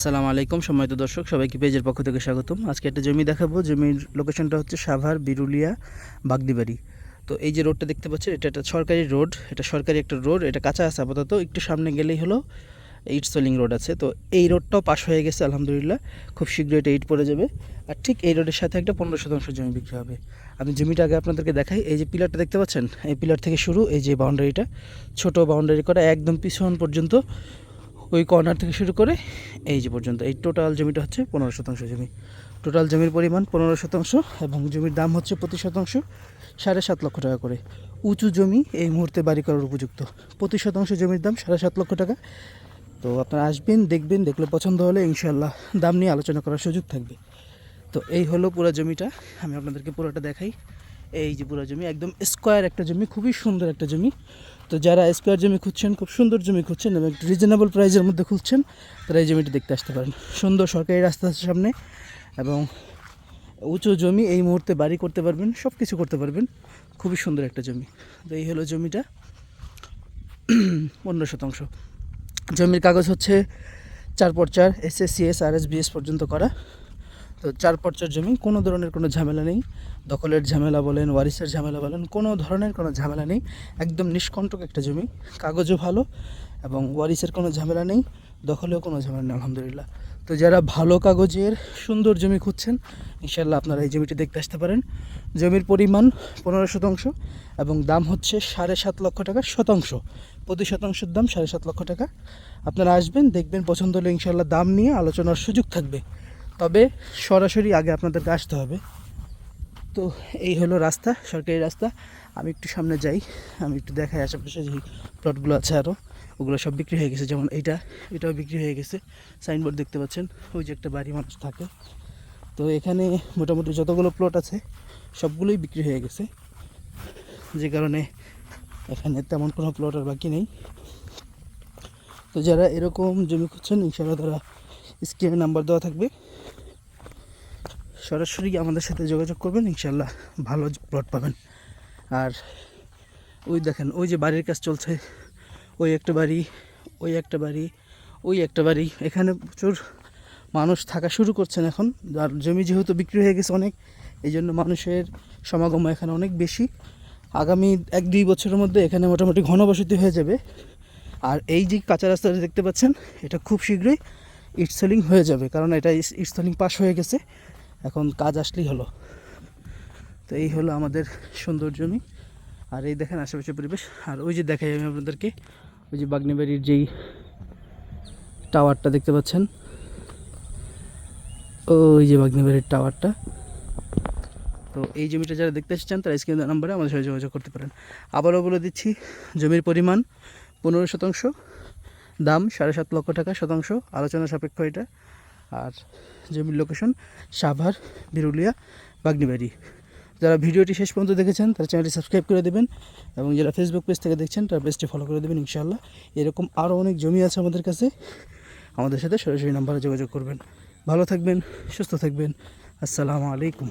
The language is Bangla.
আসসালামু আলাইকুম, সম্মানিত দর্শক, সবাইকে পেজের পক্ষ থেকে স্বাগতম। আজকে একটা জমি দেখাবো। জমির লোকেশনটা হচ্ছে সাভার, বিরুলিয়া, বাগদিবাড়ি। তো এই যে রোডটা দেখতে পাচ্ছেন, এটা একটা সরকারি রোড এটা সরকারি একটা রোড এটা কাঁচা আছে আপাতত। একটু সামনে গেলেই হলো ইট সোলিং রোড আছে। তো এই রোডটাও পাশ হয়ে গেছে, আলহামদুলিল্লাহ। খুব শীঘ্রই এটা ইট পড়ে যাবে। আর ঠিক এই রোডের সাথে একটা পনেরো শতাংশ জমি বিক্রি হবে। আমি জমিটা আগে আপনাদেরকে দেখাই। এই যে পিলারটা দেখতে পাচ্ছেন? এই পিলার থেকে শুরু, এই যে বাউন্ডারিটা ছোট বাউন্ডারি করা, একদম পিছন পর্যন্ত ওই কর্নার থেকে শুরু করে এই যে পর্যন্ত। এই টোটাল জমিটা হচ্ছে পনেরো শতাংশ জমি। টোটাল জমির পরিমাণ পনেরো শতাংশ এবং জমির দাম হচ্ছে প্রতি শতাংশ সাড়ে সাত লক্ষ টাকা করে। উঁচু জমি এই মুহূর্তে বাড়ি করার উপযুক্ত। প্রতি শতাংশ জমির দাম সাড়ে সাত লক্ষ টাকা। তো আপনারা আসবেন, দেখবেন, দেখলে পছন্দ হলে ইনশাল্লাহ দাম নিয়ে আলোচনা করার সুযোগ থাকবে। তো এই হলো পুরো জমিটা। আমি আপনাদেরকে পুরোটা দেখাই। এই যে পুরো জমি, একদম স্কোয়ার একটা জমি, খুবই সুন্দর একটা জমি। তো যারা স্কোয়ার জমি খুঁজছেন, খুব সুন্দর জমি খুঁজছেন এবং একটু রিজনেবল প্রাইসের মধ্যে খুঁজছেন, তারা এই জমিটি দেখতে আসতে পারেন। সুন্দর সরকারি রাস্তা আছে সামনে এবং উঁচু জমি, এই মুহূর্তে বাড়ি করতে পারবেন সব কিছু করতে পারবেন। খুবই সুন্দর একটা জমি। তো এই হলো জমিটা। পনেরো শতাংশ। জমির কাগজ হচ্ছে চার পর চার S S C S R S BS পর্যন্ত করা। তো চার পর্চার জমি, কোনো ধরনের কোনো ঝামেলা নেই। দখলের ঝামেলা বলেন, ওয়ারিসের ঝামেলা বলেন, কোনো ধরনের কোনো ঝামেলা নেই। একদম নিষ্কণ্টক একটা জমি, কাগজও ভালো এবং ওয়ারিসের কোনো ঝামেলা নেই, দখলেও কোনো ঝামেলা নেই, আলহামদুলিল্লাহ। তো যারা ভালো কাগজের সুন্দর জমি খুঁজছেন ইনশাল্লাহ আপনারা এই জমিটি দেখতে আসতে পারেন। জমির পরিমাণ পনেরো শতাংশ এবং দাম হচ্ছে সাড়ে সাত লক্ষ টাকা শতাংশ। প্রতি শতাংশের দাম সাড়ে সাত লক্ষ টাকা। আপনারা আসবেন, দেখবেন, পছন্দ হলে ইনশাল্লাহ দাম নিয়ে আলোচনার সুযোগ থাকবে। তবে সরাসরি আগে আপনাদেরকে আসতে হবে। তো এই হলো রাস্তা, সরকারি রাস্তা। আমি একটু সামনে যাই, আমি একটু দেখাই আশেপাশে যে প্লটগুলো আছে আরও ওগুলো সব বিক্রি হয়ে গেছে, যেমন এইটা, এটাও বিক্রি হয়ে গেছে। সাইনবোর্ড দেখতে পাচ্ছেন, ওই যে একটা বাড়ি মানুষ থাকে। তো এখানে মোটামুটি যতগুলো প্লট আছে, সবগুলোই বিক্রি হয়ে গেছে। যে কারণে এখানে তেমন কোনো প্লট আর বাকি নেই। তো যারা এরকম জমি খুঁজছেন, ইনশাআল্লাহ তারা স্ক্রিনে নাম্বার দেওয়া থাকবে। সরাসরি আমাদের সাথে যোগাযোগ করবেন ইনশাল্লাহ ভালো প্লট পাবেন। আর ওই দেখেন, ওই যে বাড়ির কাজ চলছে, ওই একটা বাড়ি, ওই একটা বাড়ি, ওই একটা বাড়ি। এখানে প্রচুর মানুষ থাকা শুরু করছেন এখন। আর জমি যেহেতু বিক্রি হয়ে গেছে অনেক এই জন্য মানুষের সমাগম এখানে অনেক বেশি। আগামী এক দুই বছরের মধ্যে এখানে মোটামুটি ঘনবসতি হয়ে যাবে। আর এই যে কাঁচা রাস্তাটা দেখতে পাচ্ছেন, এটা খুব শীঘ্রই ইট সেলিং হয়ে যাবে, কারণ এটা ইট সেলিং পাস হয়ে গেছে। এখন কাজ আসলেই হলো। তো এই হলো আমাদের সুন্দর জমি। আর এই দেখেন আশেপাশে পরিবেশ। আর ওই যে দেখাই আমি আপনাদেরকে, ওই যে বাগনিবাড়ির যেই টাওয়ারটা দেখতে পাচ্ছেন? ওই যে বাগনিবাড়ির টাওয়ারটা। তো এই জমিটা যারা দেখতে এসেছেন, তারা স্ক্রিন নাম্বারে আমাদের সাথে যোগাযোগ করতে পারেন। আবারও বলে দিচ্ছি, জমির পরিমাণ পনেরো শতাংশ, দাম সাড়ে সাত লক্ষ টাকা শতাংশ। আলোচনা সাপেক্ষ এটা। আর জমির লোকেশন সাভার, বিরুলিয়া, বাগনিবাড়ি। যারা ভিডিওটি শেষ পর্যন্ত দেখেছেন, তারা চ্যানেলটি সাবস্ক্রাইব করে দেবেন এবং যারা ফেসবুক পেজ থেকে দেখছেন, তারা পেজটি ফলো করে দেবেন, ইনশাআল্লাহ। এরকম আরও অনেক জমি আছে আমাদের কাছে। আমাদের সাথে সরাসরি নাম্বারে যোগাযোগ করবেন। ভালো থাকবেন, সুস্থ থাকবেন। আসসালামু আলাইকুম।